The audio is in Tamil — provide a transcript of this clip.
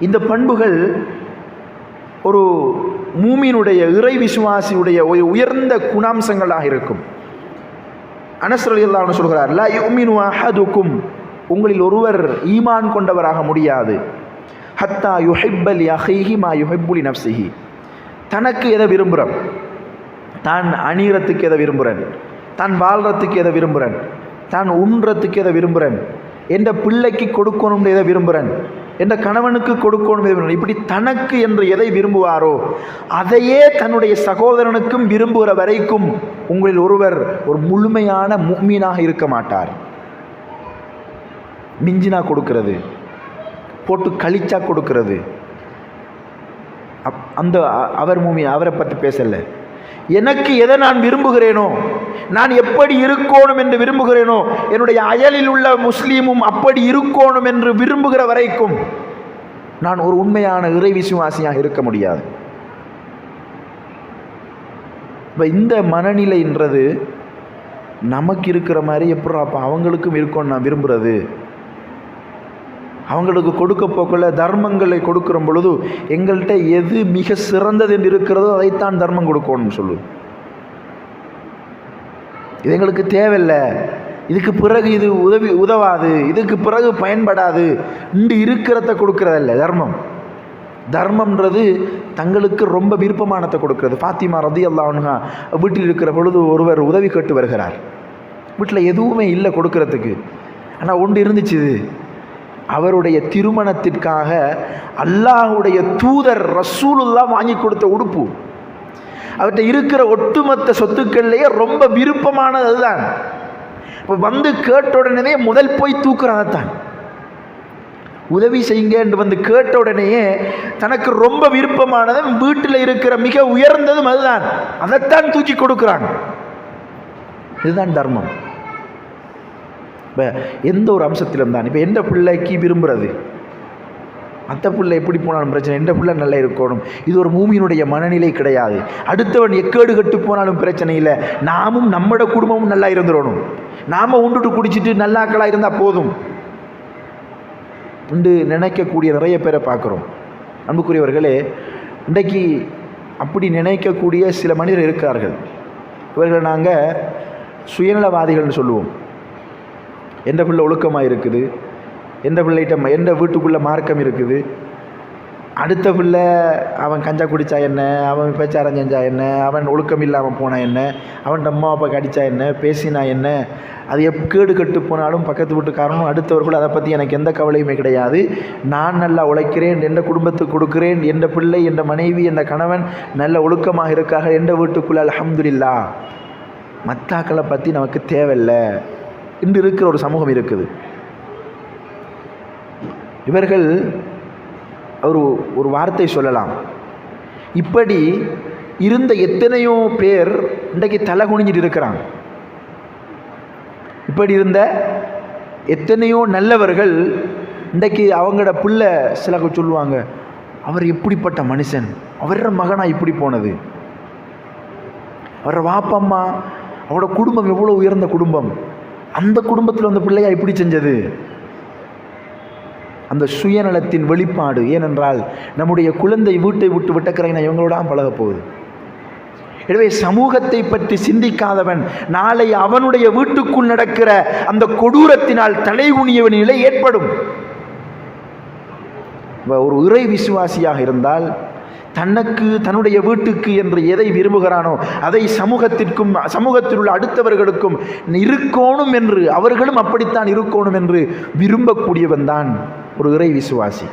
இந்த பண்புகள் ஒரு மூமியினுடைய இறை விசுவாசியுடைய ஒரு உயர்ந்த குணாம்சங்களாக இருக்கும். அனஸ்ரலி அல்லாஹ் சொல்கிறார் லா யுமினு அஹதுக்கும். உங்களில் ஒருவர் ஈமான் கொண்டவராக முடியாது. ஹத்தா யுஹிப்பல் யஹீஹி மா யுஹிப்புலி நப்சிஹி தனக்கு எதை விரும்புகிறேன்? தான் அணிகிறத்துக்கு எதை விரும்புகிறேன்? தான் வாழ்கிறத்துக்கு எதை விரும்புகிறேன்? தான் உண்றதுக்கு எதை விரும்புகிறேன்? எந்த பிள்ளைக்கு கொடுக்கணும்னு எதை விரும்புகிறேன்? என்ற கணவனுக்கு கொடுக்கணும் இப்படி தனக்கு என்று எதை விரும்புவாரோ அதையே தன்னுடைய சகோதரனுக்கும் விரும்புகிற வரைக்கும் உங்களில் ஒருவர் ஒரு முழுமையான முக்மீனாக இருக்க மாட்டார். மிஞ்சினா கொடுக்கிறது போட்டு கழிச்சா கொடுக்கிறது. அப் அந்த அ- அவர் மூமி அவரை பற்றி பேசலை. எனக்கு எதை நான் விரும்புகிறேனோ நான் எப்படி இருக்கணும் என்று விரும்புகிறேனோ என்னுடைய அயலில் உள்ள முஸ்லீமும் அப்படி இருக்கணும் என்று விரும்புகிற வரைக்கும் நான் ஒரு உண்மையான இறை விசுவாசியாக இருக்க முடியாது. இப்போ இந்த மனநிலைன்றது நமக்கு இருக்கிற மாதிரி எப்படி அப்போ அவங்களுக்கும் இருக்கும்னு நான் விரும்புகிறது அவங்களுக்கு கொடுக்க போக்குள்ள தர்மங்களை கொடுக்குற பொழுது எங்கள்கிட்ட எது மிக சிறந்தது என்று இருக்கிறதோ அதைத்தான் தர்மம் கொடுக்கணும்னு சொல்லு இது எங்களுக்கு தேவையில்லை. இதுக்கு பிறகு இது உதவி உதவாது. இதுக்கு பிறகு பயன்படாது. இன்று இருக்கிறத கொடுக்கறதில்ல தர்மம். தர்மம்ன்றது தங்களுக்கு ரொம்ப விருப்பமானத்தை கொடுக்கறது. ஃபாத்திமா ரதி அல்லாஹா வீட்டில் இருக்கிற பொழுது ஒருவர் உதவி கேட்டு வருகிறார். வீட்டில் எதுவுமே இல்லை கொடுக்கறதுக்கு. ஆனால் ஒன்று இருந்துச்சு இது. அவருடைய திருமணத்திற்காக அல்லாஹுடைய தூதர் ரசூலுல்லா வாங்கி கொடுத்த உடுப்பு. அவர்கிட்ட இருக்கிற ஒட்டுமொத்த சொத்துக்கள்லேயே ரொம்ப விருப்பமானது அதுதான். இப்போ வந்து கேட்ட உடனே முதல் போய் தூக்குறாங்க தான். உதவி செய்யுங்க என்று வந்து கேட்ட உடனேயே தனக்கு ரொம்ப விருப்பமானதும் வீட்டில் இருக்கிற மிக உயர்ந்ததும் அதுதான். அதைத்தான் தூக்கி கொடுக்குறாங்க. இதுதான் தர்மம். இப்போ எந்த ஒரு அம்சத்திலும் தான். இப்போ எந்த பிள்ளைக்கு விரும்புகிறது மற்ற பிள்ளை எப்படி போனாலும் பிரச்சனை எந்த பிள்ளை நல்லா இருக்கணும்? இது ஒரு மூமியினுடைய மனநிலை கிடையாது. அடுத்தவன் எக்கேடு கட்டு போனாலும் பிரச்சனை இல்லை. நாமும் நம்மட குடும்பமும் நல்லா இருந்துடணும் நாம் உண்டுட்டு குடிச்சிட்டு நல்லாக்களாக இருந்தால் போதும். உண்டு நினைக்கக்கூடிய நிறைய பேரை பார்க்குறோம். அன்புக்குரியவர்களே இன்றைக்கு அப்படி நினைக்கக்கூடிய சில மனிதர் இருக்கிறார்கள். இவர்கள் நாங்கள் சுயநலவாதிகள்னு சொல்லுவோம். எந்த பிள்ளை ஒழுக்கமாக இருக்குது எந்த பிள்ளைகிட்ட எந்த வீட்டுக்குள்ளே மார்க்கம் இருக்குது? அடுத்த பிள்ளை அவன் கஞ்சா குடித்தா என்ன? அவன் பேச்சாரம் செஞ்சா என்ன? அவன் ஒழுக்கம் இல்லாமல் போனா என்ன? அவன் அம்மா அப்பா கடிச்சா என்ன? பேசினா என்ன? அது எப் கேடு கட்டு போனாலும் பக்கத்து வீட்டுக்காரனும் அடுத்தவர்கள் அதை பற்றி எனக்கு எந்த கவலையுமே கிடையாது. நான் நல்லா உழைக்கிறேன் எந்த குடும்பத்துக்கு கொடுக்குறேன் எந்த பிள்ளை எந்த மனைவி எந்த கணவன் நல்ல ஒழுக்கமாக இருக்காக எந்த வீட்டுக்குள்ளே? அலமதுல்லா மத்தாக்களை பற்றி நமக்கு தேவையில்லை. இன்று இருக்கிற ஒரு சமூகம் இருக்குது. இவர்கள் ஒரு ஒரு வார்த்தை சொல்லலாம். இப்படி இருந்த எத்தனையோ பேர் இன்றைக்கு தலை குனிஞ்சிட்டு இருக்கிறாங்க. இப்படி இருந்த எத்தனையோ நல்லவர்கள் இன்றைக்கு அவங்களோட பிள்ளை சில சொல்லுவாங்க அவர் எப்படிப்பட்ட மனுஷன்? அவர மகனாக இப்படி போனது? அவரோட வாப்பம்மா அவரோட குடும்பம் எவ்வளோ உயர்ந்த குடும்பம்? அந்த குடும்பத்தில் அந்த பிள்ளையா இப்படி செஞ்சது? அந்த சுயநலத்தின் வெளிப்பாடு ஏனென்றால் நம்முடைய குழந்தை வீட்டை விட்டு விட்டக்கிறேன் இவங்களோட பழக போகுது. எனவே சமூகத்தை பற்றி சிந்திக்காதவன் நாளை அவனுடைய வீட்டுக்குள் நடக்கிற அந்த கொடூரத்தினால் தலைகுனியவன் நிலை ஏற்படும். ஒரு இறை விசுவாசியாக இருந்தால் தனக்கு தன்னுடைய வீட்டுக்கு என்று எதை விரும்புகிறானோ அதை சமூகத்திற்கும் சமூகத்தில் உள்ள அடுத்தவர்களுக்கும் இருக்கணும் என்று அவர்களும் அப்படித்தான் இருக்கணும் என்று விரும்பக்கூடியவன் தான் ஒரு இறை விசுவாசி.